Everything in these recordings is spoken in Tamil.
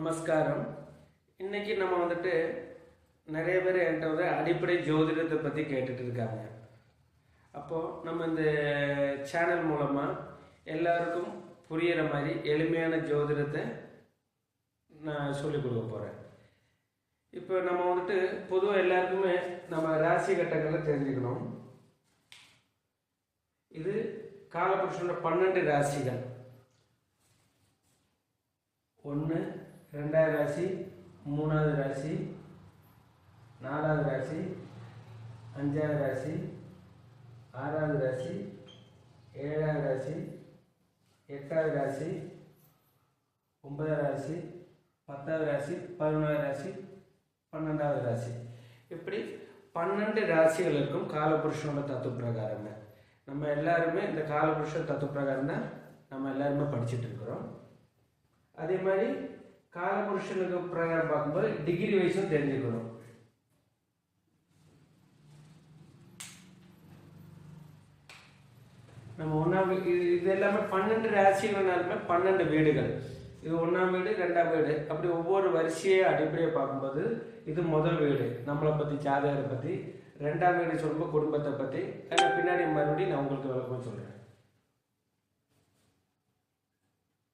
நமஸ்காரம். இன்னைக்கு நம்ம வந்துட்டு நிறைய பேர் என்கிட்ட வந்து அடிப்படை ஜோதிடத்தை பற்றி கேட்டுட்டு இருக்காங்க. அப்போது நம்ம இந்த சேனல் மூலமாக எல்லாருக்கும் புரியிற மாதிரி எளிமையான ஜோதிடத்தை நான் சொல்லிக் கொடுக்க போகிறேன் இப்போ நம்ம வந்துட்டு பொதுவாக எல்லாருக்குமே நம்ம ராசி கட்டங்களை தெரிஞ்சுக்கணும். இது காலபுருஷனோட பன்னெண்டு ராசிகள். ஒன்று ரெண்டாவது ராசி மூணாவது ராசி நாலாவது ராசி அஞ்சாவது ராசி ஆறாவது ராசி ஏழாவது ராசி எட்டாவது ராசி ஒன்பதாவது ராசி பத்தாவது ராசி பதினொன்றாவது ராசி பன்னெண்டாவது ராசி. இப்படி பன்னெண்டு ராசிகளுக்கும் காலபுருஷனோட தத்துவ பிரகாரங்க நம்ம எல்லாருமே இந்த காலபுருஷ தத்துவ பிரகாரம் தான் நம்ம எல்லாருமே படிச்சுட்டு இருக்கிறோம். அதே மாதிரி காலபுருஷனுக்கு பிரகாரம் பார்க்கும்போது டிகிரி வைஸும் தெரிஞ்சுக்கணும். நம்ம ஒன்றாம் இது இது எல்லாமே பன்னெண்டு ராசிகள்னாலுமே பன்னெண்டு வீடுகள். இது ஒன்றாம் வீடு ரெண்டாம் வீடு. அப்படி ஒவ்வொரு வரிசையை அடிப்படையை பார்க்கும்போது இது முதல் வீடு. நம்மளை பற்றி ஜாதகரை பற்றி ரெண்டாம் வீடு சொல்லும்போது குடும்பத்தை பற்றி அதில் பின்னாடி மறுபடியும் நான் உங்களுக்கு விளக்கம் சொல்கிறேன்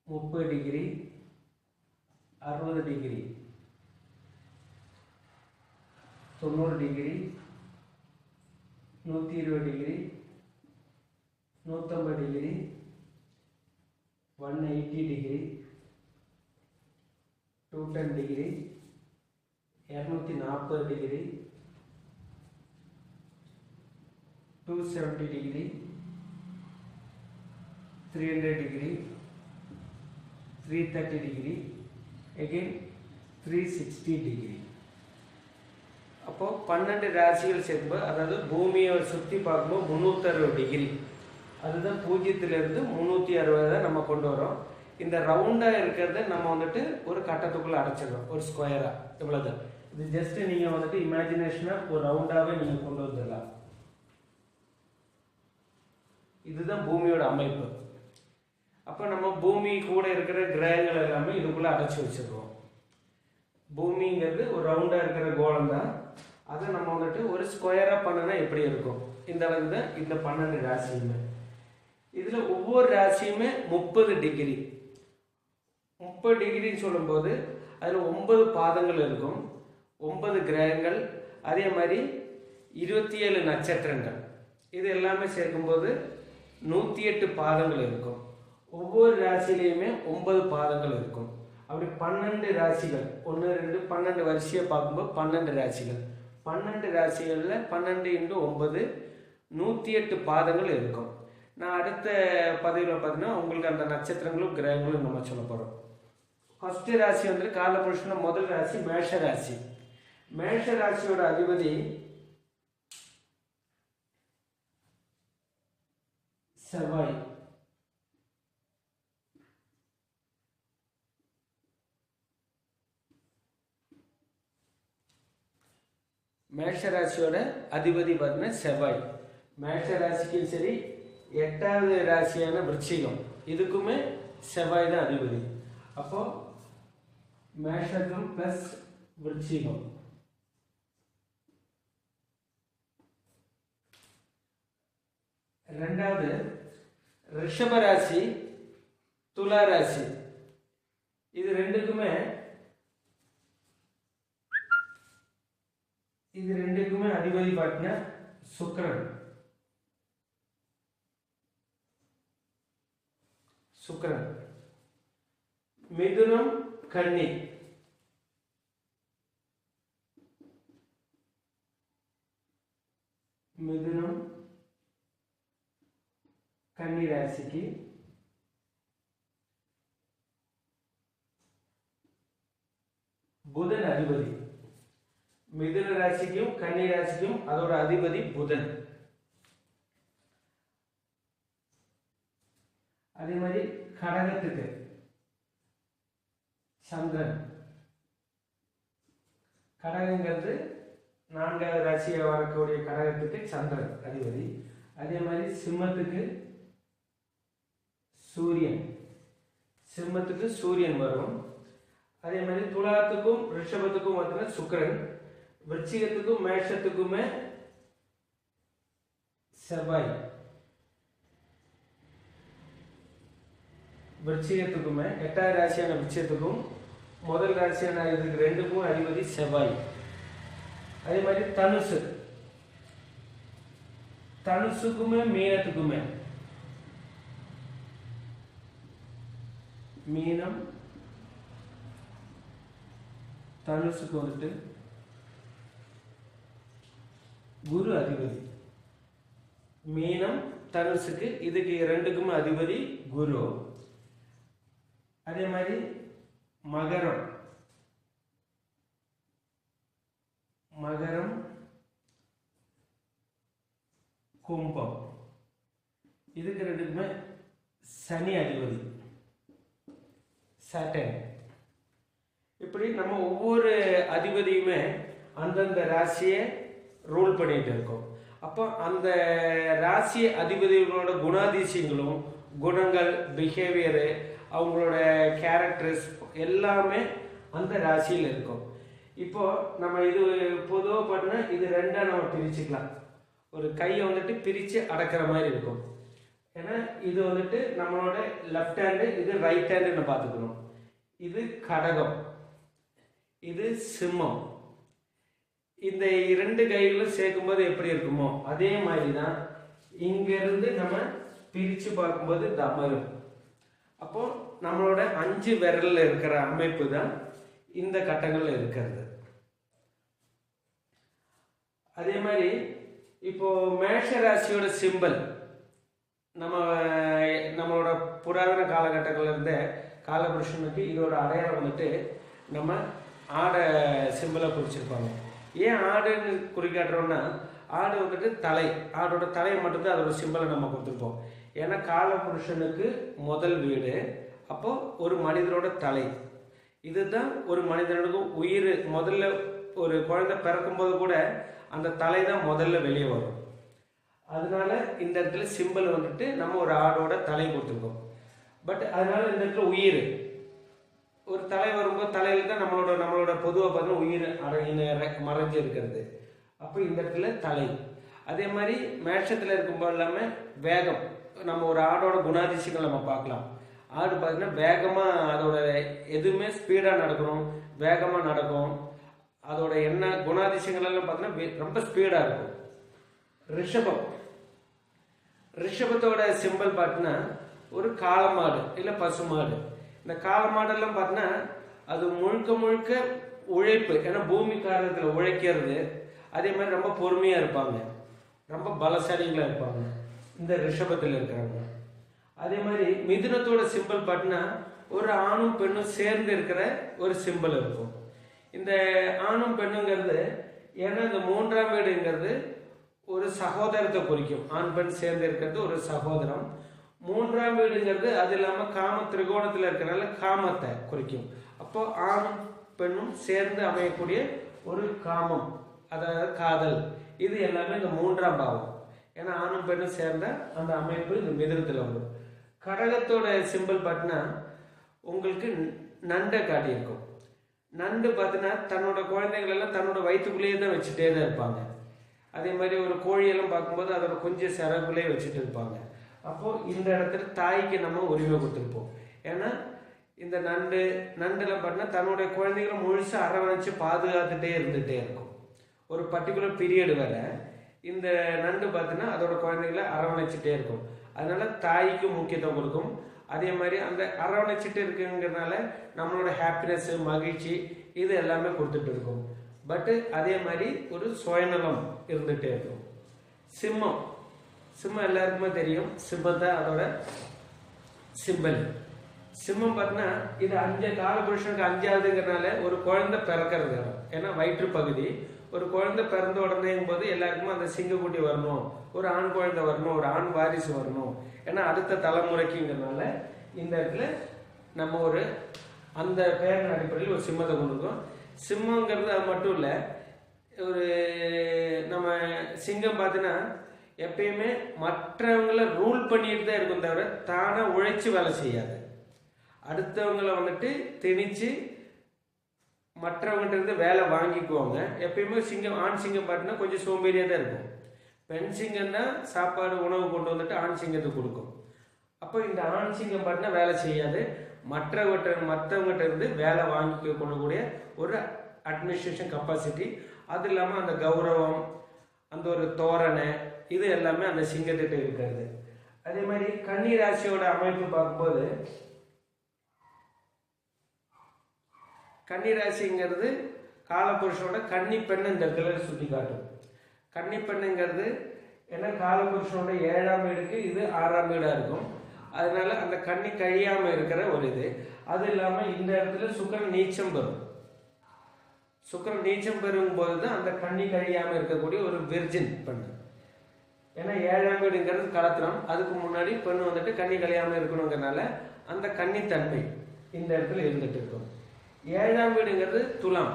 முப்பது டிகிரி அறுபது டிகிரி தொண்ணூறு டிகிரி நூற்றி இருபது டிகிரி நூற்றம்பது degree one eighty degree two ten degree இரநூத்தி நாற்பது degree two seventy degree three hundred degree three thirty degree again three sixty degree அப்போது பன்னெண்டு ராசிகள் சேர்க்கும்போது அதாவது பூமியை சுற்றி பார்க்கும்போது முந்நூற்றறுபது டிகிரி அதுதான் பூஜ்ஜியத்திலேருந்து முந்நூற்றி அறுபதை நம்ம கொண்டு வரோம். இந்த ரவுண்டாக இருக்கிறத நம்ம வந்துட்டு ஒரு கட்டத்துக்குள்ளே அடைச்சிடுறோம் ஒரு ஸ்கொயராக இவ்வளோதான் இது ஜஸ்ட் நீங்கள் வந்துட்டு இமேஜினேஷனாக ஒரு ரவுண்டாகவே நீங்கள் கொண்டு வந்துடலாம். இதுதான் பூமியோட அமைப்பு. அப்போ நம்ம பூமி கூட இருக்கிற கிரகங்கள் எல்லாமே இதுக்குள்ளே அடைச்சி வச்சிருக்கோம். பூமிங்கிறது ஒரு ரவுண்டாக இருக்கிற கோலம் தான். அதை நம்ம வந்துட்டு ஒரு ஸ்கொயராக பண்ணினா எப்படி இருக்கும்? இந்த அளவுக்கு தான் இந்த பன்னெண்டு ராசியுமே. இதில் ஒவ்வொரு ராசியுமே முப்பது டிகிரி முப்பது டிகிரின்னு சொல்லும்போது அதில் ஒன்பது பாதங்கள் இருக்கும். ஒன்பது கிரகங்கள் அதே மாதிரி இருபத்தி ஏழு நட்சத்திரங்கள். இது எல்லாமே சேர்க்கும்போது நூற்றி எட்டு பாதங்கள் இருக்கும். ஒவ்வொரு ராசியிலையுமே ஒன்பது பாதங்கள் இருக்கும். அப்படி பன்னெண்டு ராசிகள் ஒன்று ரெண்டு பன்னெண்டு வரிசையை பார்க்கும்போது பன்னெண்டு ராசிகள். பன்னெண்டு ராசிகளில் பன்னெண்டு இன்ட்டு ஒன்பது நூற்றி எட்டு பாதங்கள் இருக்கும். நான் அடுத்த பதிவில் பார்த்தீங்கன்னா உங்களுக்கு அந்த நட்சத்திரங்களும் கிரகங்களும் நம்ம சொல்ல போகிறோம் ஃபஸ்ட்டு ராசி வந்து காலபுருஷன முதல் ராசி மேஷ ராசி. மேஷ ராசியோட அதிபதி செவ்வாய். மேஷ ராசியோட அதிபதி பார்த்தீங்கன்னா செவ்வாய். மேஷ ராசிக்கும் சரி எட்டாவது ராசியான விருச்சிகம். இதுக்குமே செவ்வாய் தான் அதிபதி. அப்போ மேஷகம் ப்ளஸ் விருச்சிகம். ரெண்டாவது ரிஷப ராசி துலா ராசி. இது ரெண்டுக்குமே இது ரெண்டுக்குமே அதிபதி பார்த்தீங்கன்னா சுக்கிரன் சுக்கிரன் மிதுனம் கன்னி மிதுனம் கன்னி ராசிக்கு புதன் அதிபதி மிதுன ராசிக்கும் கன்னி ராசிக்கும் அதோட அதிபதி புதன். அதே மாதிரி கடகத்துக்கு சந்திரன். கடகங்கிறது நான்காவது ராசியை வரக்கூடிய கடகத்துக்கு சந்திரன் அதிபதி. அதே மாதிரி சிம்மத்துக்கு சூரியன். சிம்மத்துக்கு சூரியன் வரும். அதே மாதிரி துலாத்துக்கும் ரிஷபத்துக்கும் பார்த்தீங்கன்னா சுக்கிரன். விருச்சிகத்துக்கும் மேஷத்துக்குமே செவ்வாய். விருச்சிகத்துக்குமே எட்டாவது ராசியான விருச்சிகத்துக்கும் முதல் ராசியான இதுக்கு ரெண்டுக்கும் அதிபதி செவ்வாய். அதே மாதிரி தனுசு. தனுசுக்குமே மீனத்துக்குமே. மீனம் தனுசுக்கு வந்துட்டு குரு அதிபதி. மீனம் தனுசுக்கு இதுக்கு ரெண்டுக்குமே அதிபதி குரு. அதே மாதிரி மகரம். மகரம் கும்பம். இதுக்கு ரெண்டுக்குமே சனி அதிபதி. சாட்டன் இப்படி நம்ம ஒவ்வொரு அதிபதியுமே அந்தந்த ராசியை ரூல் பண்ணிகிட்டு இருக்கோம். அப்போ அந்த ராசி அதிபதிகளோட குணாதிசயங்களும் குணங்கள் பிஹேவியரு அவங்களோட கேரக்டர்ஸ் எல்லாமே அந்த ராசியில் இருக்கும். இப்போது நம்ம இது பொதுவாக பண்ண இது ரெண்டாக நம்ம பிரிச்சுக்கலாம். ஒரு கையை வந்துட்டு பிரித்து அடக்கிற மாதிரி இருக்கும். ஏன்னா இது வந்துட்டு நம்மளோட லெஃப்ட் ஹேண்டு இது ரைட் ஹேண்டுன்னு பார்த்துக்கணும். இது கடகம். இது சிம்மம். இந்த இரண்டு கைகளும் சேர்க்கும்போது எப்படி இருக்குமோ அதே மாதிரி தான் இங்கிருந்து நம்ம பிரித்து பார்க்கும்போது தமரும் அப்போ நம்மளோட அஞ்சு விரலில் இருக்கிற அமைப்பு தான் இந்த கட்டங்களில் இருக்கிறது. அதே மாதிரி இப்போ மேஷ ராசியோட சிம்பல் நம்ம நம்மளோட புராதன காலகட்டங்கள்ல இருந்தே காலபுருஷனுக்கு இதோட அடையாளம் வந்துட்டு நம்ம ஆடை சிம்பிளை குறிச்சிருப்பாங்க. ஏன் ஆடுன்னு குறிக்காட்டுறோம்னா ஆடு வந்துட்டு தலை. ஆடோட தலையை மட்டும்தான் அதோட சிம்பிளை நம்ம கொடுத்துருப்போம். ஏன்னா கால புருஷனுக்கு முதல் வீடு அப்போ ஒரு மனிதனோட தலை. இதுதான் ஒரு மனிதனுக்கு உயிர். முதல்ல ஒரு குழந்தை பிறக்கும்போது கூட அந்த தலை தான் முதல்ல வெளியே வரும். அதனால இந்த இடத்துல சிம்பிள் வந்துட்டு நம்ம ஒரு ஆடோட தலை கொடுத்துருக்கோம். பட் அதனால இந்த இடத்துல உயிர். ஒரு தலை வரும்போது தலையில தான் நம்மளோட நம்மளோட பொதுவாக பார்த்தீங்கன்னா உயிர் அடங்கின மறைஞ்சு இருக்கிறது. அப்போ இந்த இடத்துல தலை. அதே மாதிரி மேஷத்தில் இருக்கும்போது இல்லாமல் வேகம். நம்ம ஒரு ஆடோட குணாதிசயங்கள் நம்ம பார்க்கலாம். ஆடு பார்த்தீங்கன்னா வேகமாக அதோட எதுவுமே ஸ்பீடாக நடக்கணும் வேகமாக நடக்கும். அதோட என்ன குணாதிசயங்கள் எல்லாம் பார்த்தீங்கன்னா ரொம்ப ஸ்பீடாக இருக்கும். ரிஷபம். ரிஷபத்தோட சிம்பல் பார்த்தீங்கன்னா ஒரு காளமாடு இல்லை பசுமாடு இந்த காளமாடெல்லாம் பார்த்தீங்கன்னா அது முழுக்க முழுக்க உழைப்பு. ஏன்னா பூமி காரணத்தில் உழைக்கிறது அதே மாதிரி ரொம்ப பொறுமையாக இருப்பாங்க. ரொம்ப பலசாலிகளாக இருப்பாங்க. இந்த ரிஷபத்தில் இருக்கிறவங்க. அதே மாதிரி மிதுனத்தோட சிம்பல் பார்த்தீங்கன்னா ஒரு ஆணும் பெண்ணும் சேர்ந்து இருக்கிற ஒரு சிம்பல் இருக்கும். இந்த ஆணும் பெண்ணுங்கிறது ஏன்னா இந்த மூன்றாம் வீடுங்கிறது ஒரு சகோதரத்தை குறிக்கும். ஆண் பெண் சேர்ந்து இருக்கிறது ஒரு சகோதரம். மூன்றாம் வீடுங்கிறது அது இல்லாமல் காம திரிகோணத்தில் இருக்கிறனால காமத்தை குறிக்கும். அப்போ ஆணும் பெண்ணும் சேர்ந்து அமையக்கூடிய ஒரு காமம் அதாவது காதல். இது எல்லாமே இந்த மூன்றாம் பாவம். ஏன்னா ஆணும் பெண்ணும் சேர்ந்த அந்த அமைப்பு இந்த மிதனத்தில் வரும் கடகத்தோட சிம்பிள் பார்த்தீங்கன்னா உங்களுக்கு நண்டை காட்டியிருக்கும். நண்டு பார்த்தீங்கன்னா தன்னோட குழந்தைகள் எல்லாம் தன்னோட வயிற்றுக்குள்ளேயே தான் வச்சுட்டே தான் இருப்பாங்க. அதே மாதிரி ஒரு கோழியெல்லாம் பார்க்கும்போது அதோட கொஞ்சம் சிறகுலேயே வச்சுட்டு இருப்பாங்க. அப்போ இந்த இடத்துல தாய்க்கு நம்ம உரிமை கொடுத்துருப்போம். ஏன்னா இந்த நண்டு நண்டுலாம் பார்த்தீங்கன்னா தன்னுடைய குழந்தைகளை முழுசாக அரவணைச்சு பாதுகாத்துட்டே இருந்துகிட்டே இருக்கும். ஒரு பர்டிகுலர் பீரியட் வரை இந்த நண்டு பார்த்தீங்கன்னா அதோட குழந்தைகளை அரவணைச்சிட்டே இருக்கும். அதனால தாய்க்கு முக்கியத்துவம் கொடுக்கும். அதே மாதிரி அந்த அரவணைச்சிட்டு இருக்குங்கிறதுனால நம்மளோட ஹாப்பினஸ்ஸு மகிழ்ச்சி இது எல்லாமே கொடுத்துட்டு இருக்கும். பட்டு அதே மாதிரி ஒரு சுயநலம் இருந்துகிட்டே இருக்கும். சிம்மம். சிம்மம் எல்லாருக்குமே தெரியும். சிம்மம் தான் அதோட சிம்பல் சிம்மம் பார்த்தீங்கன்னா இது அஞ்சு காலபுருஷனுக்கு அஞ்சாவதுங்கிறனால ஒரு குழந்தை பிறக்கிறது இடம். ஏன்னா வயிற்று பகுதி. ஒரு குழந்தை பிறந்த உடனேங்கும் போது எல்லாருக்குமே அந்த சிங்கக்குட்டி வரணும். ஒரு ஆண் குழந்தை வரணும். ஒரு ஆண் வாரிசு வரணும். ஏன்னா அடுத்த தலைமுறைக்குங்கிறனால இந்த இடத்துல நம்ம ஒரு அந்த பேரின் அடிப்படையில் ஒரு சிம்மத்தை கொண்டிருக்கோம் சிம்மங்கிறது அது மட்டும் இல்லை ஒரு நம்ம சிங்கம் பார்த்தீங்கன்னா எப்பயுமே மற்றவங்கள ரூல் பண்ணிட்டு தான் இருக்கும் தவிர தானாக உழைச்சி வேலை செய்யாது. அடுத்தவங்கள வந்துட்டு திணிச்சு மற்றவங்ககிட்ட இருந்து வேலை வாங்கிக்குவாங்க. எப்பயுமே சிங்கம் ஆண் சிங்கம் பாட்டினா கொஞ்சம் சோம்பேறியாக தான் இருக்கும். பெண் சிங்கம்னா சாப்பாடு உணவு கொண்டு வந்துட்டு ஆண் சிங்கத்துக்கு கொடுக்கும். அப்போ இந்த ஆண் சிங்கம் பாட்டினா வேலை செய்யாது. மற்றவற்ற மற்றவங்ககிட்ட இருந்து வேலை வாங்கி கொள்ளக்கூடிய ஒரு அட்மினிஸ்ட்ரேஷன் கெப்பாசிட்டி அது இல்லாமல் அந்த கௌரவம் அந்த ஒரு தோரணை இது எல்லாமே அந்த சிங்கத்திட்ட இருக்கிறது. அதே மாதிரி கன்னி ராசியோட அமைப்பு பார்க்கும்போது கன்னி ராசிங்கிறது காலபுருஷனோட கன்னி பெண் இந்த இடத்துல சுட்டி காட்டும். கன்னி பெண்ணுங்கிறது ஏன்னா காலபுருஷனோட ஏழாம் வீடுக்கு இது ஆறாம் வீடாக இருக்கும். அதனால அந்த கன்னி கழியாமல் இருக்கிற ஒரு இது. அது இல்லாமல் இந்த இடத்துல சுக்கரன் நீச்சம் பெறும். சுக்கரன் நீச்சம் பெறும் போது தான் அந்த கன்னி கழியாமல் இருக்கக்கூடிய ஒரு விர்ஜின் பெண்ணு. ஏன்னா ஏழாம் வீடுங்கிறது கலத்திரம். அதுக்கு முன்னாடி பெண் வந்துட்டு கன்னி கழியாம இருக்கணுங்கிறனால அந்த கன்னித்தன்மை இந்த இடத்துல இருந்துட்டு இருக்கும். ஏழாம் வீடுங்கிறது துலாம்.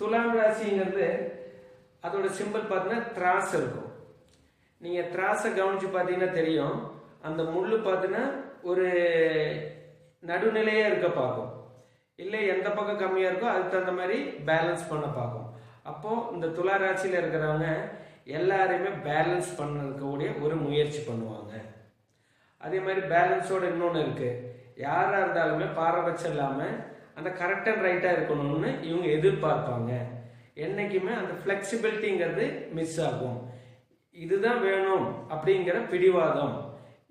துலாம் ராசிங்கிறது அதோட சிம்பிள் பார்த்தீங்கன்னா திராஸ் இருக்கும். நீங்கள் திராஸை கவனிச்சு பார்த்தீங்கன்னா தெரியும். அந்த முள் பார்த்தீங்கன்னா ஒரு நடுநிலையாக இருக்க பார்க்கும். இல்லை எந்த பக்கம் கம்மியாக இருக்கோ அதுக்கு தகுந்த மாதிரி பேலன்ஸ் பண்ண பார்க்கும். அப்போது இந்த துலா ராசியில் இருக்கிறவங்க எல்லாரையுமே பேலன்ஸ் பண்ணக்கூடிய ஒரு முயற்சி பண்ணுவாங்க. அதே மாதிரி பேலன்ஸோட இன்னொன்று இருக்குது யாராக இருந்தாலுமே பாரபட்சம் இல்லாமல் அந்த கரெக்ட் அண்ட் ரைட்டாக இருக்கணும்னு இவங்க எதிர்பார்ப்பாங்க. என்னைக்குமே அந்த ஃப்ளெக்சிபிலிட்டிங்கிறது மிஸ் ஆகும். இதுதான் வேணும் அப்படிங்கிற பிடிவாதம்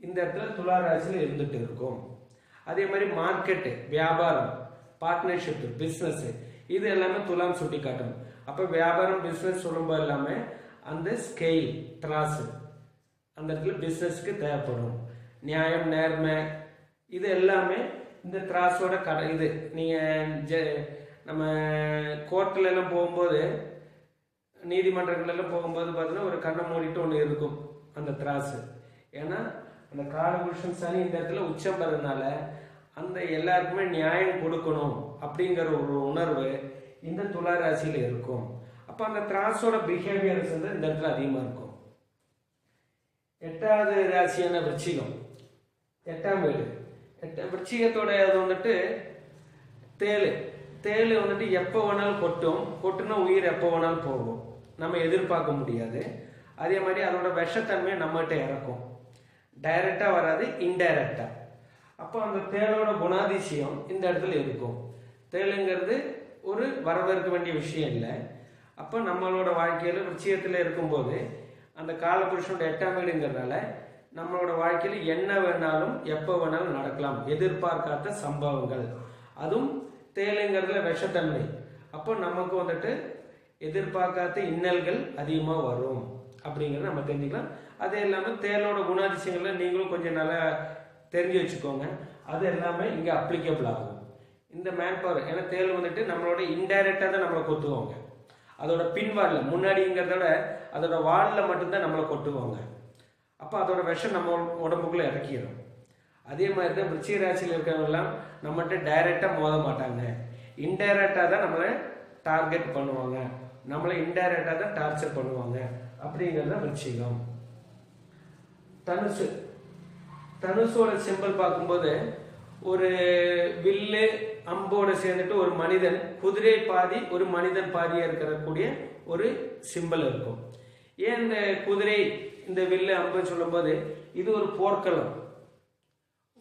இந்த இடத்துல துளாராசியில் இருந்துகிட்டு இருக்கும். அதே மாதிரி மார்க்கெட்டு வியாபாரம் பார்ட்னர்ஷிப்பு பிஸ்னஸ்ஸு இது எல்லாமே துலாம் சுட்டி காட்டும். அப்போ வியாபாரம் பிஸ்னஸ் சொல்லும்போது எல்லாமே அந்த ஸ்கெயில் திராசு அந்த இடத்துல பிஸ்னஸ்க்கு தேவைப்படும். நியாயம் நேர்மை இது எல்லாமே இந்த திராஸோட கடை இது. நீங்கள் ஜ நம்ம கோர்ட்டில் எல்லாம் போகும்போது நீதிமன்றங்களெல்லாம் போகும்போது பார்த்தீங்கன்னா ஒரு கண்ணை மூடிட்டு ஒன்று இருக்கும் அந்த திராசு ஏன்னா அந்த காலபுருஷன் சனி இந்த இடத்துல உச்சம் பெறதுனால அந்த எல்லாருக்குமே நியாயம் கொடுக்கணும் அப்படிங்கிற ஒரு உணர்வு இந்த துலா ராசியில் இருக்கும். அப்போ அந்த திராஸோட பிஹேவியர்ஸ் வந்து இந்த இடத்துல அதிகமாக இருக்கும். எட்டாவது ராசியான விருச்சிகம். எட்டாம் வீடு. எட்ட விருச்சிகத்தோட அது வந்துட்டு தேள். தேல் வந்துட்டு எப்போ வேணாலும் கொட்டும். கொட்டுனா உயிர் எப்போ வேணாலும் போகும். நம்ம எதிர்பார்க்க முடியாது. அதே மாதிரி அதோட விஷத்தன்மையை நம்மகிட்ட இறக்கும். டைரக்டாக வராது இன்டைரக்டாக அப்போ அந்த தேளோட குணாதிசயம் இந்த இடத்துல இருக்கும். தேளுங்கிறது ஒரு வரவேற்க வேண்டிய விஷயம் இல்லை. அப்போ நம்மளோட வாழ்க்கையில் விஷயத்தில் இருக்கும்போது அந்த காலபுருஷனோட எட்டாம் வீடுங்கிறதுனால நம்மளோட வாழ்க்கையில் என்ன வேணாலும் எப்போ வேணாலும் நடக்கலாம். எதிர்பார்க்காத சம்பவங்கள். அதுவும் தேளுங்கிறதுல விஷத்தன்மை. அப்போ நமக்கு வந்துட்டு எதிர்பார்க்காத இன்னல்கள் அதிகமாக வரும். அப்படிங்கிறத நம்ம தெரிஞ்சுக்கலாம். அது இல்லாமல் தேளோட குணாதிசயங்களை நீங்களும் கொஞ்சம் நல்லா தெரிஞ்சு வச்சுக்கோங்க. அது எல்லாமே இங்கே அப்ளிகபிள் ஆகும். இந்த மேன் பவர் ஏன்னா தேள் வந்துட்டு நம்மளோட இன்டைரக்டாக தான் நம்மளை கொத்துவாங்க. அதோட பின்வாரில் முன்னாடிங்கிறத விட அதோட வாலில் மட்டும்தான் நம்மளை கொட்டுவாங்க. அப்போ அதோட விஷம் நம்ம உடம்புக்குள்ளே இறக்கிடும் அதே மாதிரி தான் விருச்சிக ராசியில் இருக்கிறவங்கலாம் நம்மகிட்ட டைரெக்டாக மோத மாட்டாங்க. இன்டைரக்டாக தான் நம்மளை டார்கெட் பண்ணுவாங்க. நம்மளை இன்டைரக்டாக தான் டார்ச்சர் பண்ணுவாங்க. அப்படிங்கிறது தான் விருச்சிகம். தனுசு. தனுஷோட சிம்பிள் பார்க்கும்போது ஒரு வில்லு அம்போடு சேர்ந்துட்டு ஒரு மனிதன் குதிரை பாதி ஒரு மனிதன் பாதியாக இருக்கக்கூடிய ஒரு சிம்பல் இருக்கும். ஏன் இந்த குதிரை இந்த வில்லு அம்புன்னு சொல்லும்போது இது ஒரு போர்க்களம்.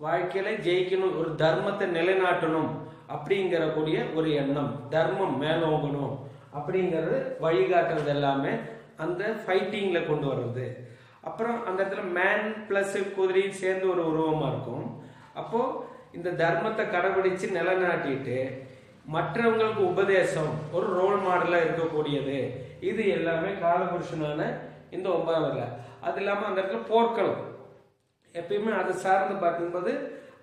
வாழ்க்கையில ஜெயிக்கணும் ஒரு தர்மத்தை நிலைநாட்டணும் அப்படிங்கிறக்கூடிய ஒரு எண்ணம். தர்மம் மேலோங்கணும் அப்படிங்கிறது வழிகாட்டுறது எல்லாமே அந்த ஃபைட்டிங்ல கொண்டு வர்றது. அப்புறம் அந்த இடத்துல மேன் பிளஸ் குதிரையும் சேர்ந்து ஒரு உருவமா இருக்கும். அப்போ இந்த தர்மத்தை கடைபிடிச்சு நிலைநாட்டிட்டு மற்றவங்களுக்கு உபதேசம் ஒரு ரோல் மாடலாக இருக்கக்கூடியது. இது எல்லாமே காலபுருஷனான இந்த ஒன்பதாம் அது இல்லாமல் அந்த இடத்துல போர்க்களம். எப்பயுமே அதை சார்ந்து பார்க்கும்போது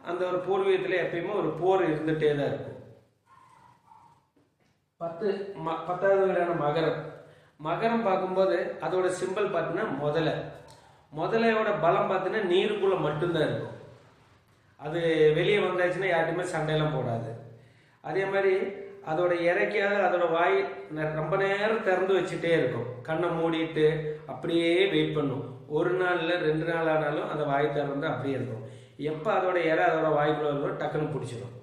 அந்த ஒரு பூர்வீகத்தில் எப்பயுமே ஒரு போர் இருந்துகிட்டே தான் இருக்கும். பத்து ம பத்தாவது வீடான மகரம். மகரம் பார்க்கும்போது அதோட சிம்பிள் பார்த்தீங்கன்னா முதலை. முதலையோட பலம் பார்த்தீங்கன்னா நீருக்குள்ளே மட்டும்தான் இருக்கும். அது வெளியே வந்தாச்சுன்னா யார்ட்டுமே சண்டையெல்லாம் போடாது. அதே மாதிரி அதோட இறக்கியாவது அதோட வாய் ரொம்ப நேரம் திறந்து வச்சுட்டே இருக்கும். கண்ணை மூடிட்டு அப்படியே வெயிட் பண்ணும். ஒரு நாளில் ரெண்டு நாள் ஆனாலும் அந்த வாய் திறந்து அப்படியே இருக்கும். எப்போ அதோட இறை அதோட வாய்க்குள்ள வருதோ டக்குன்னு பிடிச்சிடும்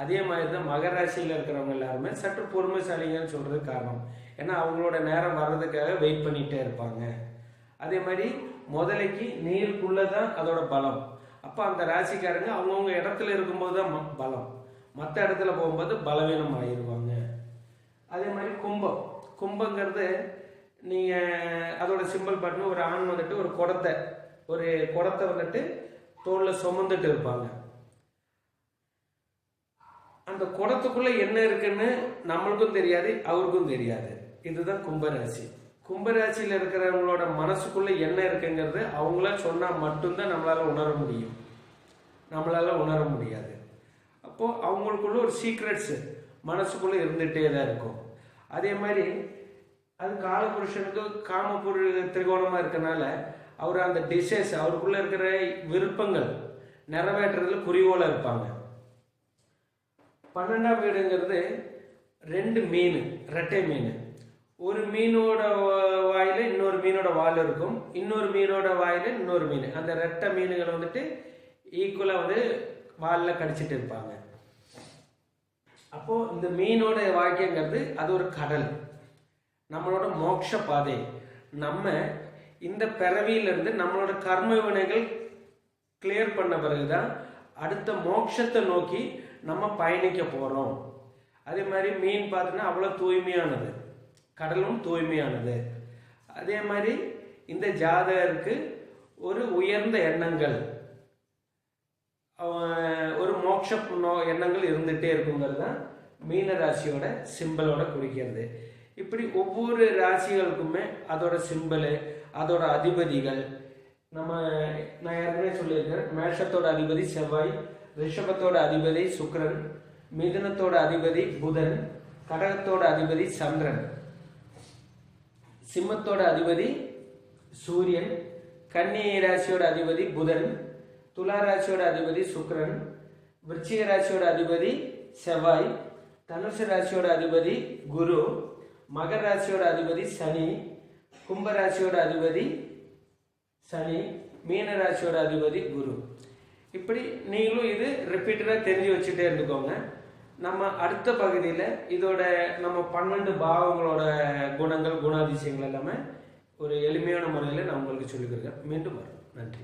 அதே மாதிரி தான் மகராசியில் இருக்கிறவங்க எல்லாருமே சற்று பொறுமைசாலிங்கன்னு சொல்கிறது காரணம். ஏன்னா அவங்களோட நேரம் வர்றதுக்காக வெயிட் பண்ணிகிட்டே இருப்பாங்க. அதே மாதிரி முதலைக்கு நீருக்குள்ளே தான் அதோட பலம். அப்போ அந்த ராசிக்காரங்க அவங்கவுங்க இடத்துல இருக்கும்போது தான் பலம். மற்ற இடத்துல போகும்போது பலவீனம் ஆயிடுவாங்க அதே மாதிரி கும்பம். கும்பங்கிறது நீங்கள் அதோட சிம்பிள் பாட்டுன்னு ஒரு ஆண் வந்துட்டு ஒரு குடத்தை ஒரு குடத்தை வந்துட்டு தோளில் சுமந்துட்டு இருப்பாங்க. அந்த குடத்துக்குள்ளே என்ன இருக்குன்னு நம்மளுக்கும் தெரியாது அவருக்கும் தெரியாது. இதுதான் கும்பராசி கும்பராசியில் இருக்கிறவங்களோட மனசுக்குள்ள என்ன இருக்குங்கிறது அவங்கள சொன்னால் மட்டும்தான் நம்மளால் உணர முடியும். நம்மளால் உணர முடியாது. அப்போது அவங்களுக்குள்ள ஒரு சீக்ரெட்ஸ் மனசுக்குள்ளே இருந்துகிட்டே தான் இருக்கும். அதே மாதிரி அது காலபுருஷனுக்கு காமபுரு திரிகோணமாக இருக்கனால அவர் அந்த டிஷஸ் அவருக்குள்ளே இருக்கிற விருப்பங்கள் நிறைவேற்றுறதுல குறிவோல இருப்பாங்க. பன்னெண்டாம் வீடுங்கிறது ரெண்டு மீன் ரெட்டை மீன். ஒரு மீனோட வாயில் வாயில இன்னொரு மீனோட வால் இருக்கும். இன்னொரு மீனோட வாயில இன்னொரு மீன். அந்த ரெட்டை மீன்கள் வந்துட்டு ஈக்குவலாக வந்து வாலில் கடிச்சிட்டு இருப்பாங்க. அப்போ இந்த மீனோட வாழ்க்கைங்கிறது அது ஒரு கடல். நம்மளோட மோட்ச பாதை. நம்ம இந்த பிறவியிலிருந்து நம்மளோட கர்ம வினைகள் கிளியர் பண்ண பிறகுதான் அடுத்த மோட்சத்தை நோக்கி நம்ம பயணிக்க போறோம். அதே மாதிரி மீன் பார்த்தீங்கன்னா அவ்வளோ தூய்மையானது. கடலும் தூய்மையானது. அதே மாதிரி இந்த ஜாதகருக்கு ஒரு உயர்ந்த எண்ணங்கள். ஒரு மோட்ச நோ- எண்ணங்கள் இருந்துகிட்டே இருக்குங்கிறது தான் மீன ராசியோட சிம்பலோட குறிக்கிறது. இப்படி ஒவ்வொரு ராசிகளுக்குமே அதோட சிம்பலு அதோட அதிபதிகள். நம்ம நான் ஏற்கனவே சொல்லியிருக்கேன் மேஷத்தோட அதிபதி செவ்வாய் ரிஷபத்தோட அதிபதி சுக்ரன் மிதனத்தோட அதிபதி புதன் கடகத்தோட அதிபதி சந்திரன். சிம்மத்தோட அதிபதி சூரியன் கன்னி ராசியோட அதிபதி புதன் துலா ராசியோட அதிபதி சுக்ரன் விருச்சிக ராசியோட அதிபதி செவ்வாய் தனுசு ராசியோட அதிபதி குரு மகர ராசியோட அதிபதி சனி கும்ப ராசியோட அதிபதி சனி மீன ராசியோட அதிபதி குரு. இப்படி நீங்களும் இது ரிப்பீட்டடாக தெரிஞ்சு வச்சுட்டே இருந்துக்கோங்க. நம்ம அடுத்த பகுதியில் இதோட நம்ம பன்னெண்டு பாவங்களோட குணங்கள் குணாதிசயங்கள் எல்லாமே ஒரு எளிமையான முறையில் நான் உங்களுக்கு சொல்லிக்கிறேன் மீண்டும் வரும் நன்றி.